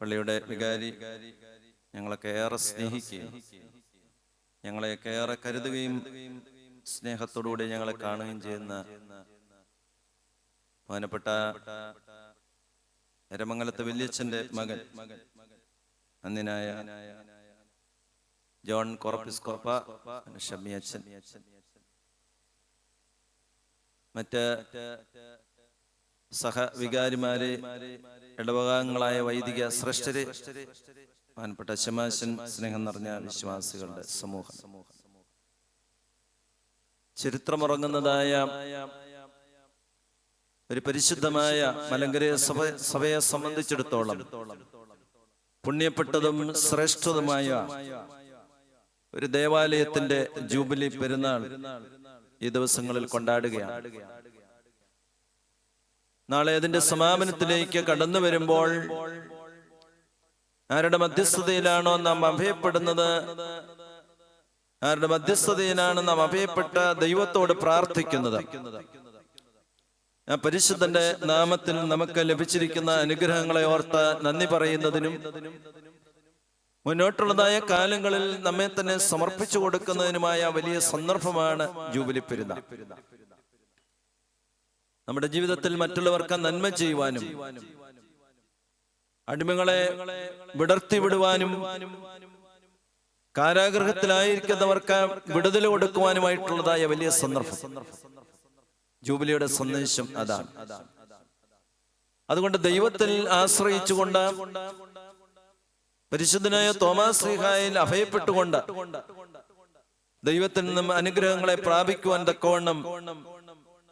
പള്ളിയുടെ വികാരി ഞങ്ങളൊക്കെ ഏറെ സ്നേഹിക്കുകയും ഞങ്ങളെയൊക്കെ ഏറെ കരുതുകയും സ്നേഹത്തോടുകൂടി ഞങ്ങളെ കാണുകയും ചെയ്യുന്ന ബഹുമാനപ്പെട്ട എരമംഗലത്തെ വല്യച്ഛന്റെ മകൻ അന്നിനായ ജോൺ കോർപ്പിസ്കോപ്പ ഷമ്മി അച്ഛൻ. മറ്റ് സഹവികാരിമാരെ ഇടവകാംഗങ്ങളായ വൈദിക ശ്രേഷ്ഠര് മാനപ്പെട്ട ശമാശൻ സ്നേഹം നിറഞ്ഞ വിശ്വാസികളുടെ സമൂഹം. ചരിത്രമുറങ്ങുന്നതായ ഒരു പരിശുദ്ധമായ മലങ്കര സഭ സഭയെ സംബന്ധിച്ചിടത്തോളം പുണ്യപ്പെട്ടതും ശ്രേഷ്ഠതുമായ ഒരു ദേവാലയത്തിന്റെ ജൂബിലി പെരുന്നാൾ ഈ ദിവസങ്ങളിൽ കൊണ്ടാടുകയാണ്. നാളെ അതിന്റെ സമാപനത്തിലേക്ക് കടന്നു വരുമ്പോൾ ആരുടെ മധ്യസ്ഥതയിലാണോ നാം അഭയപ്പെടുന്നത്? ആരുടെ മധ്യസ്ഥതയിലാണ് നാം അഭയപ്പെട്ട ദൈവത്തോട് പ്രാർത്ഥിക്കുന്നത്? ആ പരിശുദ്ധന്റെ നാമത്തിൽ നമുക്ക് ലഭിച്ചിരിക്കുന്ന അനുഗ്രഹങ്ങളെ ഓർത്ത് നന്ദി പറയുന്നതിനും മുന്നോട്ടുള്ളതായ കാലങ്ങളിൽ നമ്മെ തന്നെ സമർപ്പിച്ചു കൊടുക്കുന്നതിനുമായ വലിയ സന്ദർഭമാണ് ജൂബിലി പെരുന്നാൾ. നമ്മുടെ ജീവിതത്തിൽ മറ്റുള്ളവർക്ക് നന്മ ചെയ്യുവാനും അടിമകളെ വിടർത്തി വിടുവാനും കാരാഗ്രഹത്തിലായിരിക്കുന്നവർക്ക് വിടുതൽ കൊടുക്കുവാനുമായിട്ടുള്ളതായ വലിയ സന്ദർഭം. ജൂബിലിയുടെ സന്ദേശം അതാണ്. അതുകൊണ്ട് ദൈവത്തിൽ ആശ്രയിച്ചുകൊണ്ട് പരിശുദ്ധനായ തോമാസ് ശ്രീഹായിൽ അഭയപ്പെട്ടുകൊണ്ട് ദൈവത്തിൽ നിന്നും അനുഗ്രഹങ്ങളെ പ്രാപിക്കുവാൻ തക്കവണ്ണം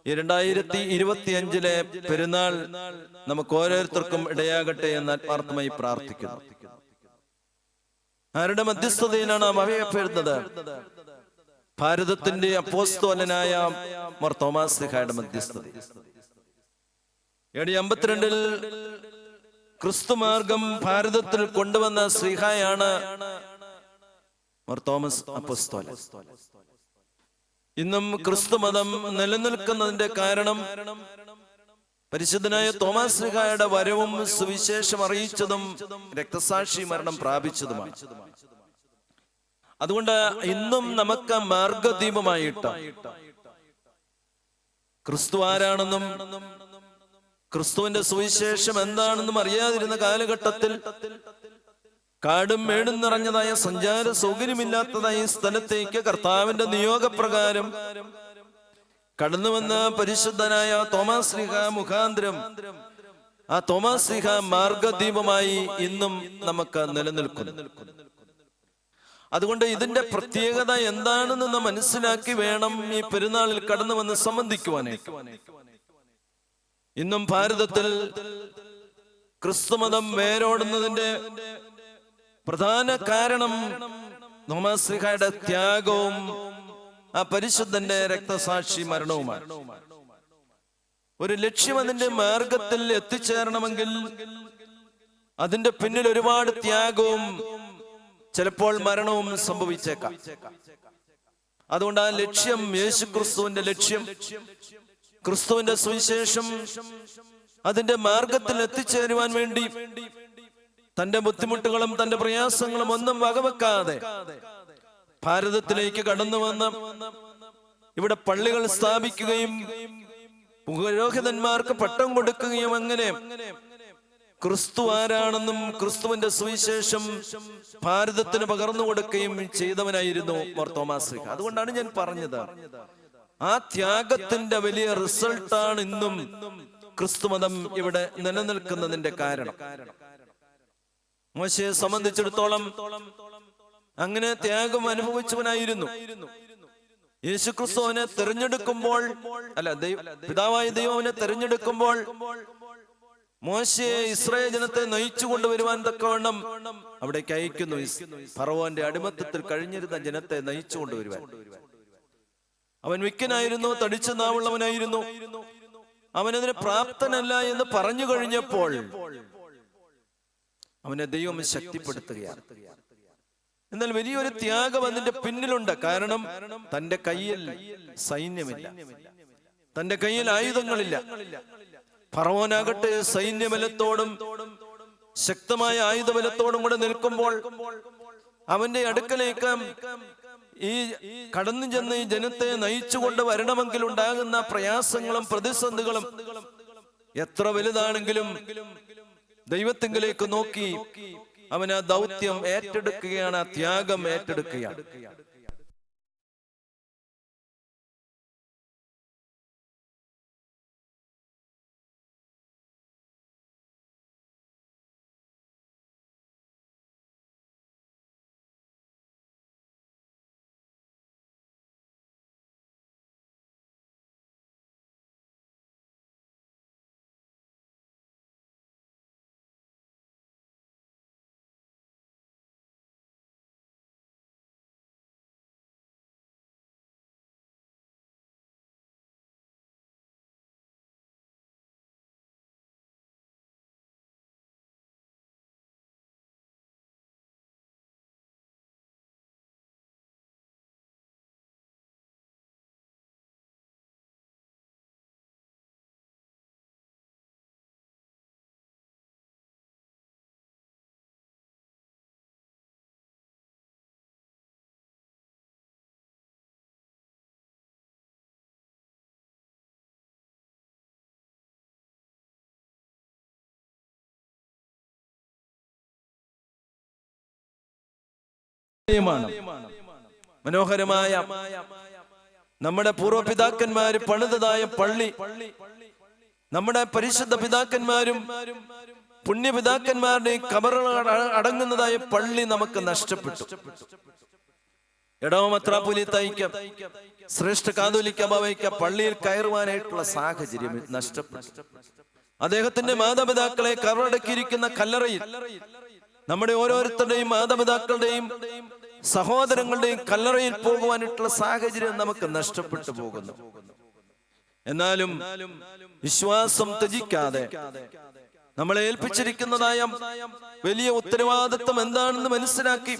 രണ്ടായിരത്തി ഇരുപത്തി അഞ്ചിലെ പെരുന്നാൾ നമുക്ക് ഓരോരുത്തർക്കും ഇടയാകട്ടെ എന്ന് ആത്മാർത്ഥമായി പ്രാർത്ഥിക്കുന്നു. ആരുടെ മധ്യസ്ഥതയിലാണ് നാം അഭയപ്പെടുന്നത് ഭാരതത്തിന്റെ അപ്പോസ്തോലനായ മാർ തോമാസ് ലിഹായുടെ മധ്യസ്ഥത. ഏടി അമ്പത്തിരണ്ടിൽ ക്രിസ്തുമാർഗം ഭാരതത്തിൽ കൊണ്ടുവന്ന ശ്രീഹായാണ് മാർ തോമസ് അപ്പോസ്തോല ഇന്നും ക്രിസ്തുമതം നിലനിൽക്കുന്നതിന്റെ കാരണം പരിശുദ്ധനായ തോമസ് ലിഹായുടെ വരവും സുവിശേഷം അറിയിച്ചതും രക്തസാക്ഷി മരണം പ്രാപിച്ചതുമാണ്. അതുകൊണ്ട് ഇന്നും നമുക്ക് മാർഗദീപമായിട്ട് ക്രിസ്തു ആരാണെന്നും ക്രിസ്തുവിന്റെ സുവിശേഷം എന്താണെന്നും അറിയാതിരുന്ന കാലഘട്ടത്തിൽ കാടും മേടും നിറഞ്ഞതായ സഞ്ചാര സൗകര്യമില്ലാത്തതായ സ്ഥലത്തേക്ക് കർത്താവിന്റെ നിയോഗപ്രകാരം കടന്നു വന്ന പരിശുദ്ധനായ തോമസ് മുഖാന്തരം. ആ തോമസ് മാർഗദ്വീപമായി ഇന്നും നമുക്ക് നിലനിൽക്കുന്നു. അതുകൊണ്ട് ഇതിന്റെ പ്രത്യേകത എന്താണെന്ന് നാം മനസ്സിലാക്കി വേണം ഈ പെരുന്നാളിൽ കടന്നു വന്ന് സംബന്ധിക്കുവാനായിട്ട്. ഇന്നും ഭാരതത്തിൽ ക്രിസ്തുമതം വേരോടുന്നതിന്റെ പ്രധാന കാരണം നോമാശ്രീഹയുടെ ത്യാഗവും ആ പരിശുദ്ധന്റെ രക്തസാക്ഷി മരണവുമാണ്. ഒരു ലക്ഷ്യം അതിന്റെ മാർഗത്തിൽ എത്തിച്ചേരണമെങ്കിൽ അതിന്റെ പിന്നിൽ ഒരുപാട് ത്യാഗവും ചിലപ്പോൾ മരണവും സംഭവിച്ചേക്കാം. അതുകൊണ്ട് ആ ലക്ഷ്യം യേശു ക്രിസ്തുവിന്റെ ലക്ഷ്യം ക്രിസ്തുവിന്റെ സുവിശേഷം അതിന്റെ മാർഗത്തിൽ എത്തിച്ചേരുവാൻ വേണ്ടി തന്റെ ബുദ്ധിമുട്ടുകളും തന്റെ പ്രയാസങ്ങളും ഒന്നും വകവെക്കാതെ ഭാരതത്തിലേക്ക് കടന്നു വന്ന് ഇവിടെ പള്ളികൾ സ്ഥാപിക്കുകയും പുരോഹിതന്മാർക്ക് പട്ടം കൊടുക്കുകയും അങ്ങനെ ക്രിസ്തു ആരാണെന്നും ക്രിസ്തുവിന്റെ സുവിശേഷം ഭാരതത്തിന് പകർന്നു കൊടുക്കുകയും ചെയ്തവനായിരുന്നു മർത്തോമാശ്രീഖ അതുകൊണ്ടാണ് ഞാൻ പറഞ്ഞത്. ആ ത്യാഗത്തിന്റെ വലിയ റിസൾട്ടാണ് ഇന്നും ക്രിസ്തുമതം ഇവിടെ നിലനിൽക്കുന്നതിന്റെ കാരണം. മോശയെ സംബന്ധിച്ചിടത്തോളം അങ്ങനെ ത്യാഗം അനുഭവിച്ചവനായിരുന്നു. യേശു അവനെ തെരഞ്ഞെടുക്കുമ്പോൾ അല്ല പിതാവായ ദൈവം അവനെ തെരഞ്ഞെടുക്കുമ്പോൾ മോശയെ ഇസ്രായേൽ ജനത്തെ നയിച്ചു കൊണ്ടുവരുവാൻ തക്കവണ്ണം അവിടേക്ക് അയക്കുന്നു. ഫറവോന്റെ അടിമത്തത്തിൽ കഴിഞ്ഞിരുന്ന ജനത്തെ നയിച്ചു കൊണ്ടുവരുവാൻ. അവൻ വിക്കനായിരുന്നു തടിച്ചു നാവുള്ളവനായിരുന്നു. അവനതിന് പ്രാപ്തനല്ല എന്ന് പറഞ്ഞു കഴിഞ്ഞപ്പോൾ അവനെ ദൈവം ശക്തിപ്പെടുത്തുകയാണ്. എന്നാൽ വലിയൊരു ത്യാഗം അതിന്റെ പിന്നിലുണ്ട്. കാരണം തന്റെ കയ്യിൽ സൈന്യമില്ല. തന്റെ കയ്യിൽ ആയുധങ്ങളില്ല. ഫറവോനാകട്ടെ സൈന്യബലത്തോടും ശക്തമായ ആയുധബലത്തോടും കൂടെ നിൽക്കുമ്പോൾ അവന്റെ അടുക്കലേക്ക് ഈ കടന്നു ചെന്ന് ഈ ജനത്തെ നയിച്ചുകൊണ്ട് വരണമെങ്കിൽ ഉണ്ടാകുന്ന പ്രയാസങ്ങളും പ്രതിസന്ധികളും എത്ര വലുതാണെങ്കിലും ദൈവത്തിങ്കിലേക്ക് നോക്കി അവൻ ആ ദൗത്യം ഏറ്റെടുക്കുകയാണ് ത്യാഗം ഏറ്റെടുക്കുകയാണ്. മാണ് മനോഹരമായ നമ്മുടെ പൂർവപിതാക്കന്മാര് പണിതതായ പള്ളി നമ്മുടെ പരിശുദ്ധ പിതാക്കന്മാരും പുണ്യപിതാക്കന്മാരുടെയും കബറുകൾ അടങ്ങുന്നതായ പള്ളി നമുക്ക് നഷ്ടപ്പെട്ടു. ഇടവമത്രാപുലി തയ്ക്ക ശ്രേഷ്ഠ കാതോലിക്ക ഭവയ്ക്ക പള്ളിയിൽ കയറുവാനായിട്ടുള്ള സാഹചര്യം നഷ്ടപ്പെട്ടു. അദ്ദേഹത്തിന്റെ മാതാപിതാക്കളെ കവറടക്കിയിരിക്കുന്ന കല്ലറയിൽ നമ്മുടെ ഓരോരുത്തരുടെയും മാതാപിതാക്കളുടെയും സഹോദരങ്ങളുടെയും കല്ലറയിൽ പോകുവാനായിട്ടുള്ള സാഹചര്യം നമുക്ക് നഷ്ടപ്പെട്ടു പോകുന്നു. എന്നാലും വിശ്വാസം ത്യജിക്കാതെ നമ്മളെ ഏൽപ്പിച്ചിരിക്കുന്നതായ വലിയ ഉത്തരവാദിത്വം എന്താണെന്ന് മനസ്സിലാക്കി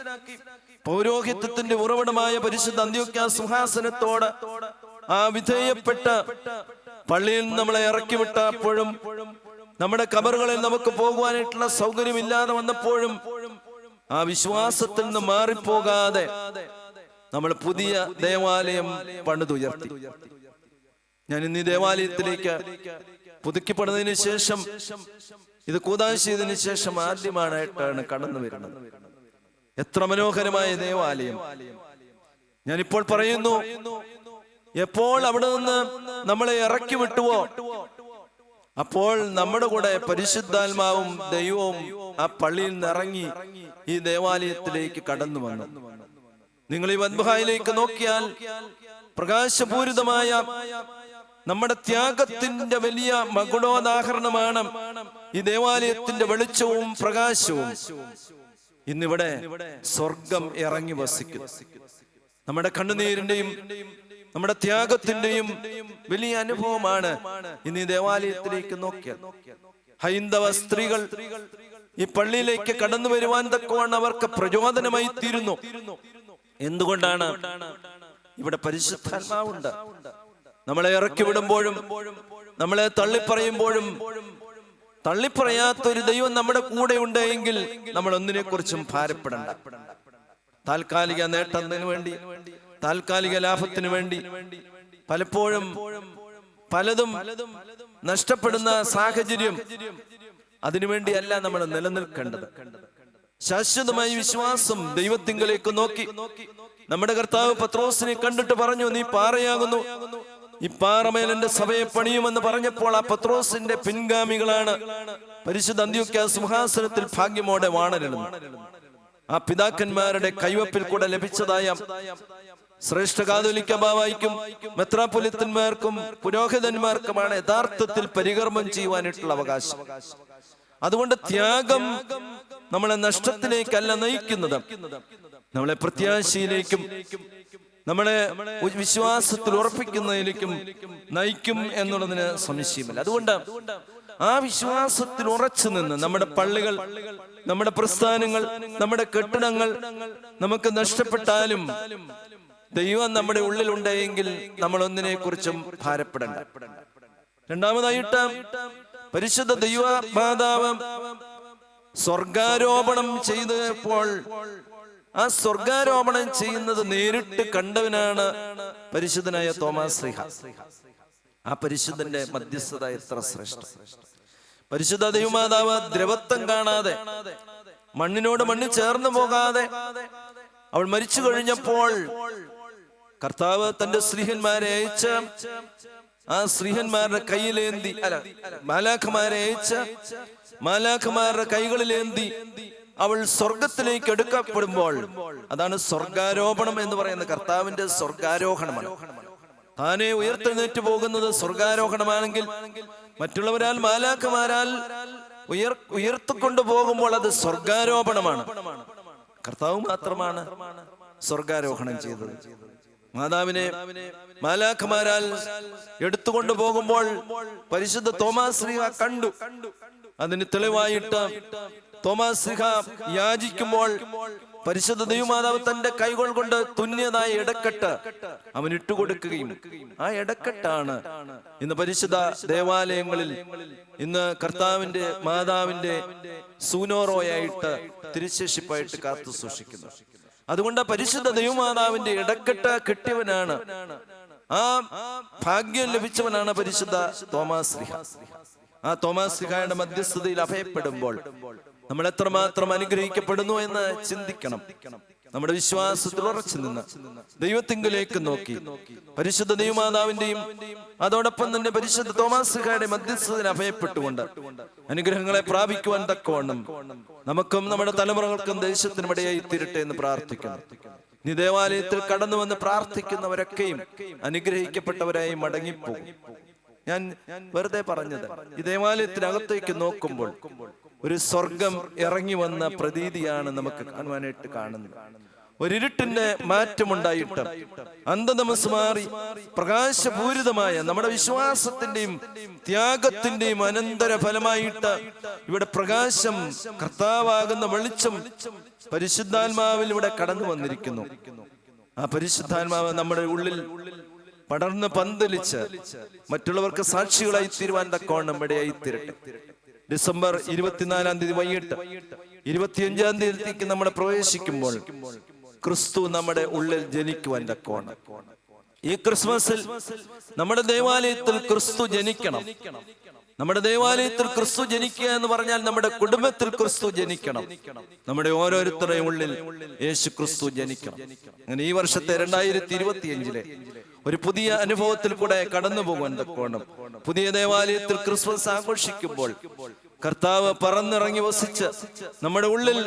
പൗരോഹിത്വത്തിന്റെ ഉറവിടമായ പരിശുദ്ധ അന്ത്യോക്യ സിംഹാസനത്തോട് ആ വിധേയപ്പെട്ട പള്ളിയിൽ നമ്മളെ ഇറക്കി വിട്ടപ്പോഴും നമ്മുടെ കബറുകളിൽ നമുക്ക് പോകുവാനായിട്ടുള്ള സൗകര്യമില്ലാതെ വന്നപ്പോഴും ആ വിശ്വാസത്തിൽ നിന്ന് മാറിപ്പോകാതെ നമ്മൾ പുതിയ ദേവാലയം പണിതുയർത്തി ഞാൻ ഇന്ന് ഈ ദേവാലയത്തിലേക്ക് പുതുക്കി പണിതതിന് ശേഷം ഇത് കൂതാശിയതിന് ശേഷം ആദ്യമായിട്ടാണ് കടന്നു വരുന്നത്. എത്ര മനോഹരമായ ദേവാലയം. ഞാനിപ്പോൾ പറയുന്നു എപ്പോൾ അവിടെ നിന്ന് നമ്മളെ ഇറക്കി വിട്ടുവോ അപ്പോൾ നമ്മുടെ കൂടെ പരിശുദ്ധാത്മാവും ദൈവവും ആ പള്ളിയിൽ ഇറങ്ങി ഈ ദേവാലയത്തിലേക്ക് കടന്നു വന്നു. നിങ്ങൾ ഈ വൻബഹായിലേക്ക് നോക്കിയാൽ പ്രകാശപൂരിതമായ നമ്മുടെ ത്യാഗത്തിന്റെ വലിയ മകുടോദാഹരണമാണ് ഈ ദേവാലയത്തിന്റെ വെളിച്ചവും പ്രകാശവും. ഇന്നിവിടെ സ്വർഗം ഇറങ്ങി വസിക്കുന്നു. നമ്മുടെ കണ്ണുനീരിന്റെയും നമ്മുടെ ത്യാഗത്തിന്റെയും വലിയ അനുഭവമാണ് ഇന്ന് ഈ ദേവാലയത്തിലേക്ക് നോക്കിയാൽ. ഹൈന്ദവ സ്ത്രീകൾ ഈ പള്ളിയിലേക്ക് കടന്നു വരുവാൻ തക്കവണ്ണം അവർക്ക് പ്രചോദനമായി തീരുന്നു. എന്തുകൊണ്ടാണ്? ഇവിടെ പരിശുദ്ധാത്മാവുണ്ട്. നമ്മളെ ഇറക്കി വിടുമ്പോഴും നമ്മളെ തള്ളിപ്പറയുമ്പോഴും തള്ളിപ്പറയാത്തൊരു ദൈവം നമ്മുടെ കൂടെ ഉണ്ടെങ്കിൽ നമ്മൾ ഒന്നിനെ കുറിച്ചും ഭാരപ്പെടണ്ട. താൽക്കാലിക നേട്ടത്തിന് വേണ്ടി താൽക്കാലിക ലാഭത്തിന് വേണ്ടി പലപ്പോഴും പലതും നഷ്ടപ്പെടുന്ന സാഹചര്യം അതിനുവേണ്ടിയല്ല നമ്മൾ നിലനിൽക്കേണ്ടത്. ശാശ്വതമായ വിശ്വാസം ദൈവത്തിങ്കലേക്ക് നോക്കി. നമ്മുടെ കർത്താവ് പത്രോസിനെ കണ്ടിട്ട് പറഞ്ഞു നീ പാറയാകുന്നു. ഈ പാറമേൽ എന്റെ സഭയെ പണിയുമെന്ന് പറഞ്ഞപ്പോൾ ആ പത്രോസിന്റെ പിൻഗാമികളാണ് പരിശുദ്ധ അന്ത്യോക്യ സിംഹാസനത്തിൽ ഭാഗ്യമോടെ വാണരുന്നു ആ പിതാക്കന്മാരുടെ കൈവപ്പിൽ കൂടെ ലഭിച്ചതായ ശ്രേഷ്ഠ കാതോലിക്ക ബാവായിക്കും മെത്രാപൊലിത്തന്മാർക്കും പുരോഹിതന്മാർക്കുമാണ് യഥാർത്ഥത്തിൽ പരികർമ്മം ചെയ്യുവാനായിട്ടുള്ള അവകാശം. അതുകൊണ്ട് ത്യാഗം നമ്മളെ നഷ്ടത്തിലേക്കല്ല നയിക്കുന്നത്. നമ്മളെ പ്രത്യാശയിലേക്കും നമ്മളെ വിശ്വാസത്തിൽ ഉറപ്പിക്കുന്നതിലേക്കും നയിക്കും എന്നുള്ളതിന് സംശയമില്ല. അതുകൊണ്ട് ആ വിശ്വാസത്തിൽ ഉറച്ചു നിന്ന് നമ്മുടെ പള്ളികൾ നമ്മുടെ പ്രസ്ഥാനങ്ങൾ നമ്മുടെ കെട്ടിടങ്ങൾ നമുക്ക് നഷ്ടപ്പെട്ടാലും ദൈവം നമ്മുടെ ഉള്ളിലുണ്ടെങ്കിൽ നമ്മൾ ഒന്നിനെ കുറിച്ചും രണ്ടാമതായിട്ട് പരിശുദ്ധ ദൈവ മാതാവ് സ്വർഗാരോപണം ചെയ്തപ്പോൾ ആ സ്വർഗാരോപണം ചെയ്യുന്നത് നേരിട്ട് കണ്ടവനാണ് പരിശുദ്ധനായ തോമാസ് ശ്രീഹ. ആ പരിശുദ്ധന്റെ മധ്യസ്ഥത എത്ര ശ്രേഷ്ഠ. പരിശുദ്ധ ദൈവമാതാവ് ദ്രവത്വം കാണാതെ മണ്ണിനോട് മണ്ണിൽ ചേർന്ന് പോകാതെ അവൾ മരിച്ചു കഴിഞ്ഞപ്പോൾ കർത്താവ് തന്റെ സ്ത്രീഹന്മാരെ അയച്ച ആ സ്ത്രീഹന്മാരുടെ കയ്യിലേന്തി അല്ല മാലാഖമാരെ അയച്ച മാലാഖമാരുടെ കൈകളിലേന്തി അവൾ സ്വർഗത്തിലേക്ക് എടുക്കപ്പെടുമ്പോൾ അതാണ് സ്വർഗാരോപണം എന്ന് പറയുന്ന കർത്താവിന്റെ സ്വർഗാരോഹണമാണ്. താനെ ഉയർത്തെഴുന്നേറ്റ് പോകുന്നത് സ്വർഗാരോഹണമാണെങ്കിൽ മറ്റുള്ളവരാൽ മാലാഖമാരാൽ ഉയർ ഉയർത്തിക്കൊണ്ടു പോകുമ്പോൾ അത് സ്വർഗാരോപണമാണ്. കർത്താവ് മാത്രമാണ് സ്വർഗാരോഹണം ചെയ്തത്. മാതാവിനെ മാലാഖമാരാൽ എടുത്തുകൊണ്ട് പോകുമ്പോൾ പരിശുദ്ധ തോമാസ് കണ്ടു. അതിന് തെളിവായിട്ട് തോമാസ് യാചിക്കുമ്പോൾ പരിശുദ്ധ ദൈവമാതാവ് തന്റെ കൈകൾ കൊണ്ട് തുന്നിയതായ ഇടക്കെട്ട് അവൻ ഇട്ടുകൊടുക്കുകയും ആ ഇടക്കെട്ടാണ് ഇന്ന് പരിശുദ്ധ ദേവാലയങ്ങളിൽ ഇന്ന് കർത്താവിന്റെ മാതാവിന്റെ സൂനോറോയായിട്ട് തിരുശേഷിപ്പായിട്ട് കാത്തു സൂക്ഷിക്കുന്നു അതുകൊണ്ട് പരിശുദ്ധ ദൈവമാതാവിന്റെ ഇടക്കെട്ട കെട്ടിയവനാണ്. ആ ഭാഗ്യം ലഭിച്ചവനാണ് പരിശുദ്ധ തോമാസ് ആ തോമാസ് ലിഹായുടെ മധ്യസ്ഥതയിൽ അഭയപ്പെടുമ്പോൾ നമ്മൾ എത്രമാത്രം അനുഗ്രഹിക്കപ്പെടുന്നു എന്ന് ചിന്തിക്കണം. നമ്മുടെ വിശ്വാസത്തിൽ ഉറച്ചു നിന്ന് ദൈവത്തിങ്കിലേക്ക് നോക്കി. പരിശുദ്ധ ദൈവമാതാവിന്റെയും അതോടൊപ്പം തന്നെ പരിശുദ്ധ തോമാസുകാരുടെ മധ്യസ്ഥതയിൽ അഭയപ്പെട്ടുകൊണ്ട് അനുഗ്രഹങ്ങളെ പ്രാപിക്കുവാൻ തക്കവണ്ണം നമുക്കും നമ്മുടെ തലമുറകൾക്കും ദേശത്തിനും ഇടയായി തീരട്ടെ എന്ന് പ്രാർത്ഥിക്കുന്നു. നീ ദേവാലയത്തിൽ കടന്നു വന്ന് പ്രാർത്ഥിക്കുന്നവരൊക്കെയും അനുഗ്രഹിക്കപ്പെട്ടവരായി മടങ്ങിപ്പോകും. ഞാൻ വെറുതെ പറഞ്ഞത് ഈ ദേവാലയത്തിനകത്തേക്ക് നോക്കുമ്പോൾ ഒരു സ്വർഗം ഇറങ്ങി വന്ന പ്രതീതിയാണ് നമുക്ക് കാണുവാനായിട്ട് കാണുന്നത്. ഒരിരുട്ടിന്റെ മാറ്റമുണ്ടായിട്ട് അന്ധതമസ് മാറി പ്രകാശപൂരിതമായ നമ്മുടെ വിശ്വാസത്തിന്റെയും ത്യാഗത്തിന്റെയും അനന്തര ഫലമായിട്ട് ഇവിടെ പ്രകാശം കർത്താവാകുന്ന വെളിച്ചം പരിശുദ്ധാത്മാവിൽ ഇവിടെ കടന്നു വന്നിരിക്കുന്നു. ആ പരിശുദ്ധാത്മാവ് നമ്മുടെ ഉള്ളിൽ പടർന്ന് പന്തലിച്ച് മറ്റുള്ളവർക്ക് സാക്ഷികളായി തീരുവാൻ തക്കോണം ഇടയായി തീരട്ടെ. ഡിസംബർ ഇരുപത്തിനാലാം തീയതി വൈകിട്ട് ഇരുപത്തിയഞ്ചാം തീയതിക്ക് നമ്മൾ പ്രവേശിക്കുമ്പോൾ ക്രിസ്തു നമ്മുടെ ഉള്ളിൽ ജനിക്കുവാൻ തക്കോണം ഈ ക്രിസ്മസിൽ നമ്മുടെ ദേവാലയത്തിൽ ക്രിസ്തു ജനിക്കണം. നമ്മുടെ ദേവാലയത്തിൽ ക്രിസ്തു ജനിക്കുക എന്ന് പറഞ്ഞാൽ നമ്മുടെ കുടുംബത്തിൽ ക്രിസ്തു ജനിക്കണം. നമ്മുടെ ഓരോരുത്തരുടെയും ഉള്ളിൽ യേശു ക്രിസ്തു ജനിക്കണം. അങ്ങനെ ഈ വർഷത്തെ രണ്ടായിരത്തി ഇരുപത്തിയഞ്ചിലെ ഒരു പുതിയ അനുഭവത്തിൽ കൂടെ കടന്നു പോകുവാൻ തക്കോണം പുതിയ ദേവാലയത്തിൽ ക്രിസ്മസ് ആഘോഷിക്കുമ്പോൾ കർത്താവ് പറന്നിറങ്ങി വസിച്ച് നമ്മുടെ ഉള്ളിൽ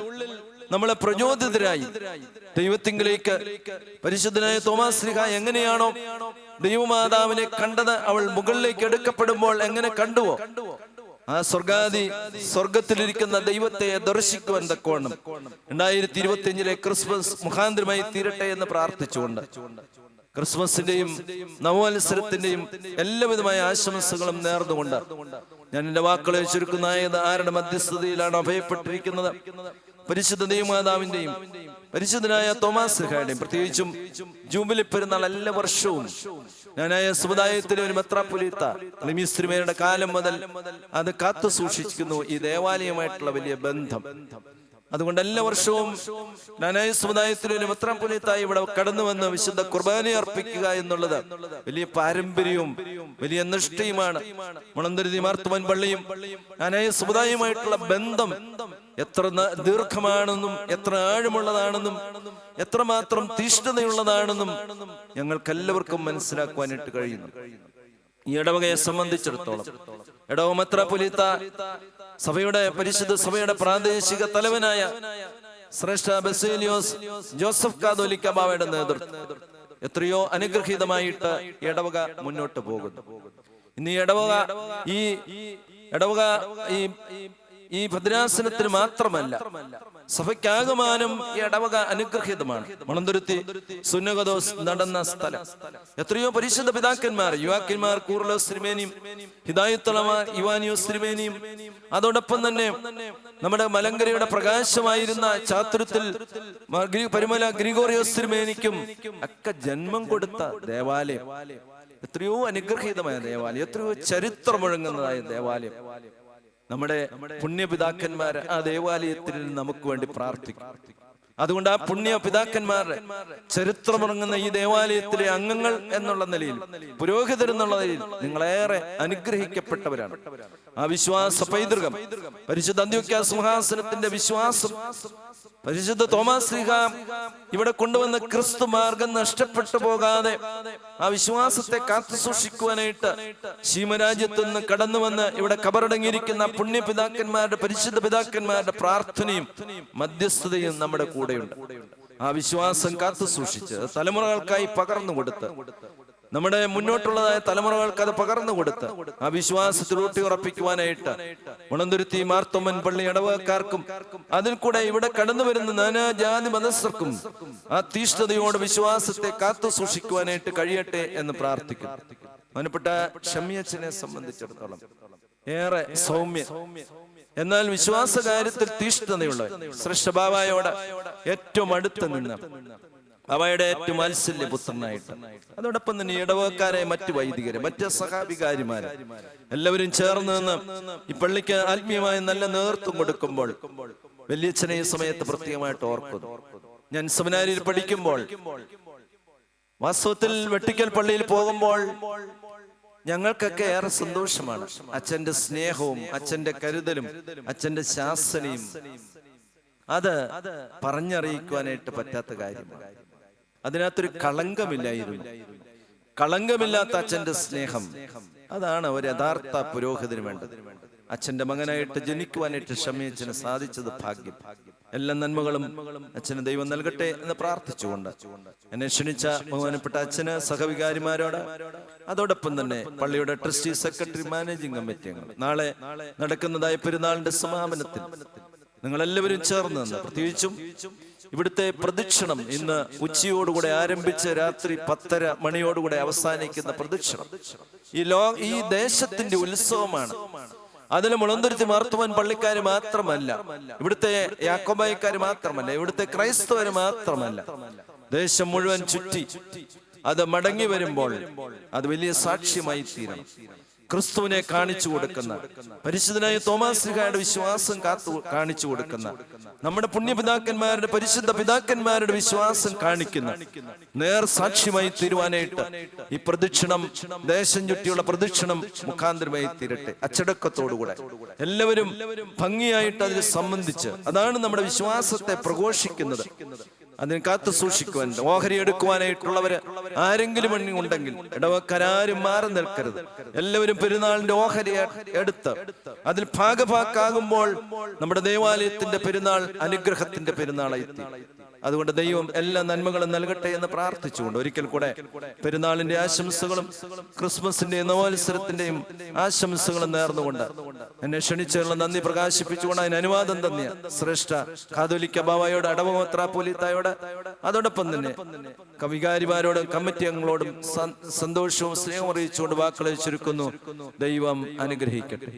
നമ്മളെ പ്രചോദിതരായി. ദൈവത്തിങ്കിലേക്ക് പരിശുദ്ധനായ തോമാസ് ശ്രീഹ എങ്ങനെയാണോ ദൈവമാതാവിനെ കണ്ടത് അവൾ മുകളിലേക്ക് എടുക്കപ്പെടുമ്പോൾ എങ്ങനെ കണ്ടുവോ? ആ സ്വർഗാദി സ്വർഗത്തിലിരിക്കുന്ന ദൈവത്തെ ദർശിക്കുവാൻ തക്കോണം രണ്ടായിരത്തി ഇരുപത്തി അഞ്ചിലെ ക്രിസ്മസ് മുഖാന്തരമായി തീരട്ടെ എന്ന് പ്രാർത്ഥിച്ചുകൊണ്ട്. ക്രിസ്മസിന്റെയും നവവത്സരത്തിന്റെയും എല്ലാവിധമായ ആശംസകളും നേർന്നുകൊണ്ട് ഞാൻ എന്റെ വാക്കുകളെ ചുരുക്കുന്നതായത് ആരുടെ മധ്യസ്ഥതയിലാണ് അഭയപ്പെട്ടിരിക്കുന്നത്? പരിശുദ്ധ ദൈവമാതാവിന്റെയും പരിശുദ്ധനായ തോമാസ് ഹായുടെയും പ്രത്യേകിച്ചും ജൂബിലി പെരുന്നാൾ എല്ലാ വർഷവും ഞാനായ സമുദായത്തിലെ ഒരു മെത്രാപ്പൊലീത്ത ലിമിസ്ത്രിമേരുടെ കാലം മുതൽ അത് കാത്തു സൂക്ഷിക്കുന്നു ഈ ദേവാലയമായിട്ടുള്ള വലിയ ബന്ധം. അതുകൊണ്ട് എല്ലാ വർഷവും നാനായ സമുദായത്തിലെ ഒരു മെത്രാപ്പൊലീത്തായി ഇവിടെ കടന്നു വന്ന് വിശുദ്ധ കുർബാന അർപ്പിക്കുക എന്നുള്ളത് വലിയ പാരമ്പര്യവും വലിയ നിഷ്ഠയുമാണ്. മുളന്തുരുതി മാർത്തുമൻ പള്ളിയും നാനായ സമുദായവുമായിട്ടുള്ള ബന്ധം എത്ര ദീർഘമാണെന്നും എത്ര ആഴമുള്ളതാണെന്നും എത്രമാത്രം തീഷ്ണതയുള്ളതാണെന്നും ഞങ്ങൾക്കെല്ലാവർക്കും മനസ്സിലാക്കുവാനായിട്ട് കഴിയുന്നു. ഈ ഇടവകയെ സംബന്ധിച്ചിടത്തോളം. ഇടവ മെത്രാപ്പൊലീത്ത സഭയുടെ പരിശുദ്ധ സഭയുടെ പ്രാദേശിക തലവനായ ശ്രേഷ്ഠ ബസേലിയോസ് ജോസഫ് കാതോലിക്ക ബാവയുടെ നേതൃത്വം. എത്രയോ അനുഗ്രഹീതമായിട്ട് ഇടവക മുന്നോട്ട് പോകുന്നു. ഇന്ന് ഇടവക ഈ ഇടവക ഈ ഈ ഭദ്രാസനത്തിന് മാത്രമല്ല സഭയ്ക്കാകമാനം ഈ ഇടവക അനുഗ്രഹീതമാണ്. മണന്തുരുത്തി സുന്നകദോസ് നടന്ന സ്ഥലം. എത്രയോ പരിശുദ്ധ പിതാക്കന്മാർ യുവാക്കന്മാർ കൂർലോസ് തിരുമേനിയും ഹിതായുത്തളമ യുവാനിയോസ് തിരുമേനിയും. അതോടൊപ്പം തന്നെ നമ്മുടെ മലങ്കരയുടെ പ്രകാശമായിരുന്ന ചാത്രത്തിൽ പരിമല ഗ്രിഗോറിയോസ് തിരുമേനിക്കും ഒക്കെ ജന്മം കൊടുത്ത ദേവാലയം. എത്രയോ അനുഗ്രഹീതമായ ദേവാലയം എത്രയോ ചരിത്രമുഴങ്ങുന്നതായ ദേവാലയം. നമ്മുടെ പുണ്യപിതാക്കന്മാർ ആ ദേവാലയത്തിൽ നമുക്ക് വേണ്ടി പ്രാർത്ഥിക്കും. അതുകൊണ്ട് ആ പുണ്യ പിതാക്കന്മാരുടെ ചരിത്രമുറങ്ങുന്ന ഈ ദേവാലയത്തിലെ അംഗങ്ങൾ എന്നുള്ള നിലയിൽ പുരോഹിതർ എന്നുള്ള നിലയിൽ നിങ്ങളേറെ അനുഗ്രഹിക്കപ്പെട്ടവരാണ്. ആ വിശ്വാസ പൈതൃകം പരിശുദ്ധ അന്ത്യോക്യ സിംഹാസനത്തിന്റെ വിശ്വാസം പരിശുദ്ധ തോമസ് ശ്രീഹ ഇവിടെ കൊണ്ടുവന്ന ക്രിസ്തു മാർഗം നഷ്ടപ്പെട്ടു പോകാതെ ആ വിശ്വാസത്തെ കാത്തു സൂക്ഷിക്കുവാനായിട്ട് ശീമരാജ്യത്തു നിന്ന് കടന്നു വന്ന് ഇവിടെ കബറടങ്ങിയിരിക്കുന്ന പുണ്യ പിതാക്കന്മാരുടെ പരിശുദ്ധ പിതാക്കന്മാരുടെ പ്രാർത്ഥനയും മധ്യസ്ഥതയും നമ്മുടെ കൂടെയുണ്ട്. ആ വിശ്വാസം കാത്തു സൂക്ഷിച്ച് തലമുറകൾക്കായി പകർന്നു കൊടുത്ത് നമ്മുടെ മുന്നോട്ടുള്ളതായ തലമുറകൾക്ക് അത് പകർന്നു കൊടുത്ത് ആ വിശ്വാസത്തിൽ ഊട്ടി ഉറപ്പിക്കുവാനായിട്ട് ഉണന്തുരുത്തി മാർത്തോമൻ പള്ളി ഇടവകക്കാർക്കും അതിൽ കൂടെ ഇവിടെ കടന്നു വരുന്ന നാനാജാതി മതസ്ഥർക്കും ആ തീഷ്ണതയോട് വിശ്വാസത്തെ കാത്തു സൂക്ഷിക്കുവാനായിട്ട് കഴിയട്ടെ എന്ന് പ്രാർത്ഥിക്കും മനപ്പെട്ട ഷമിയച്ചനെ സംബന്ധിച്ചിടത്തോളം ഏറെ സൗമ്യ എന്നാൽ വിശ്വാസ കാര്യത്തിൽ തീഷ്ണതയുള്ളവൻ സൃഷ്ടഭാവായോട് ഏറ്റവും അടുത്ത് നിന്ന് അവയുടെ ഏറ്റവും മത്സല്യ പുത്രനായിട്ട് അതോടൊപ്പം തന്നെ ഇടവക്കാരെ മറ്റു വൈദികരെ മറ്റ് സഹാഭികാരിമാരെ എല്ലാവരും ചേർന്ന് നിന്ന് ഈ പള്ളിക്ക് ആത്മീയമായ നല്ല നേതൃത്വം കൊടുക്കുമ്പോൾ വലിയച്ഛനെ ഈ സമയത്ത് പ്രത്യേകമായിട്ട് ഓർക്കുന്നു. ഞാൻ സെമിനാരിയിൽ പഠിക്കുമ്പോൾ വാസ്തവത്തിൽ വെട്ടിക്കൽ പള്ളിയിൽ പോകുമ്പോൾ ഞങ്ങൾക്കൊക്കെ ഏറെ സന്തോഷമാണ്. അച്ഛന്റെ സ്നേഹവും അച്ഛന്റെ കരുതലും അച്ഛന്റെ ശാസനയും അത് പറഞ്ഞറിയിക്കുവാനായിട്ട് പറ്റാത്ത കാര്യമാണ്. അതിനകത്തൊരു കളങ്കമില്ലായിരുന്നു. കളങ്കമില്ലാത്ത അച്ഛന്റെ സ്നേഹം. അതാണ് ഒരു യഥാർത്ഥ പുരോഹിതന് വേണ്ടത്. അച്ഛന്റെ മകനായിട്ട് ജനിക്കുവാനായിട്ട് ഷമയച്ചന് സാധിച്ചത് ഭാഗ്യം. എല്ലാ നന്മകളും അച്ഛന് ദൈവം നൽകട്ടെ എന്ന് പ്രാർത്ഥിച്ചുകൊണ്ട് എന്നെ ക്ഷണിച്ച ബഹുമാനപ്പെട്ട അച്ഛന് സഹവികാരിമാരോട് അതോടൊപ്പം തന്നെ പള്ളിയുടെ ട്രസ്റ്റി സെക്രട്ടറി മാനേജിംഗ് കമ്മിറ്റി അംഗങ്ങൾ. നാളെ നടക്കുന്നതായ പെരുന്നാളിന്റെ സമാപനത്തിൽ നിങ്ങൾ എല്ലാവരും ചേർന്ന് പ്രത്യേകിച്ചും ഇവിടുത്തെ പ്രദക്ഷിണം ഇന്ന് ഉച്ചയോടുകൂടെ ആരംഭിച്ച രാത്രി പത്തര മണിയോടുകൂടെ അവസാനിക്കുന്ന പ്രദക്ഷിണം. ഈ ലോ ഈ ദേശത്തിന്റെ ഉത്സവമാണ് അതിൽ മുളന്തുരുത്തി മാർത്തുവൻ പള്ളിക്കാർ മാത്രമല്ല ഇവിടുത്തെ യാക്കോബായിക്കാർ മാത്രമല്ല ഇവിടുത്തെ ക്രൈസ്തവർ മാത്രമല്ല. ദേശം മുഴുവൻ ചുറ്റി അത് മടങ്ങി വരുമ്പോൾ അത് വലിയ സാക്ഷ്യമായി തീരണം. ക്രിസ്തുവിനെ കാണിച്ചു കൊടുക്കുന്ന. പരിശുദ്ധനായ തോമാസ്ലിഹയുടെ വിശ്വാസം കാത്തു കാണിച്ചു കൊടുക്കുന്ന. നമ്മുടെ പുണ്യപിതാക്കന്മാരുടെ പരിശുദ്ധ പിതാക്കന്മാരുടെ വിശ്വാസം കാണിക്കുന്ന. നേർ സാക്ഷ്യമായി തീരുവാനായിട്ട് ഈ പ്രദക്ഷിണം ദേശം ചുറ്റിയുള്ള പ്രദക്ഷിണം മുഖാന്തരമായി തീരട്ടെ. അച്ചടക്കത്തോടുകൂടെ. എല്ലാവരും ഭംഗിയായിട്ട് അതിൽ സംബന്ധിച്ച് അതാണ് നമ്മുടെ വിശ്വാസത്തെ പ്രഘോഷിക്കുന്നത്. അതിന് കാത്തു സൂക്ഷിക്കുവാൻ ഓഹരി എടുക്കുവാനായിട്ടുള്ളവര് ആരെങ്കിലും എണ്ണി ഉണ്ടെങ്കിൽ ഇടവക്കരാരും മാറി നിൽക്കരുത് എല്ലാവരും പെരുന്നാളിന്റെ ഓഹരി എടുത്ത് അതിൽ ഭാഗഭാക്കാകുമ്പോൾ നമ്മുടെ ദേവാലയത്തിന്റെ പെരുന്നാൾ അനുഗ്രഹത്തിന്റെ പെരുന്നാളായി. അതുകൊണ്ട് ദൈവം എല്ലാ നന്മകളും നൽകട്ടെ എന്ന് പ്രാർത്ഥിച്ചുകൊണ്ട് ഒരിക്കൽ കൂടെ പെരുന്നാളിന്റെ ആശംസകളും ക്രിസ്മസിന്റെയും നവോത്സരത്തിന്റെയും ആശംസകളും നേർന്നുകൊണ്ട് എന്നെ ക്ഷണിച്ചുള്ള നന്ദി പ്രകാശിപ്പിച്ചുകൊണ്ട് അതിന് അനുവാദം തന്നിയ ശ്രേഷ്ഠ കാതോലിക്ക ബാവയോട് അടവമത്രാപോലിത്തായോട് അതോടൊപ്പം തന്നെ കവികാരിമാരോടും കമ്മിറ്റി അംഗങ്ങളോടും സന്തോഷവും സ്നേഹം അറിയിച്ചുകൊണ്ട് വാക്കുകൾ ചുരുക്കുന്നു. ദൈവം അനുഗ്രഹിക്കട്ടെ.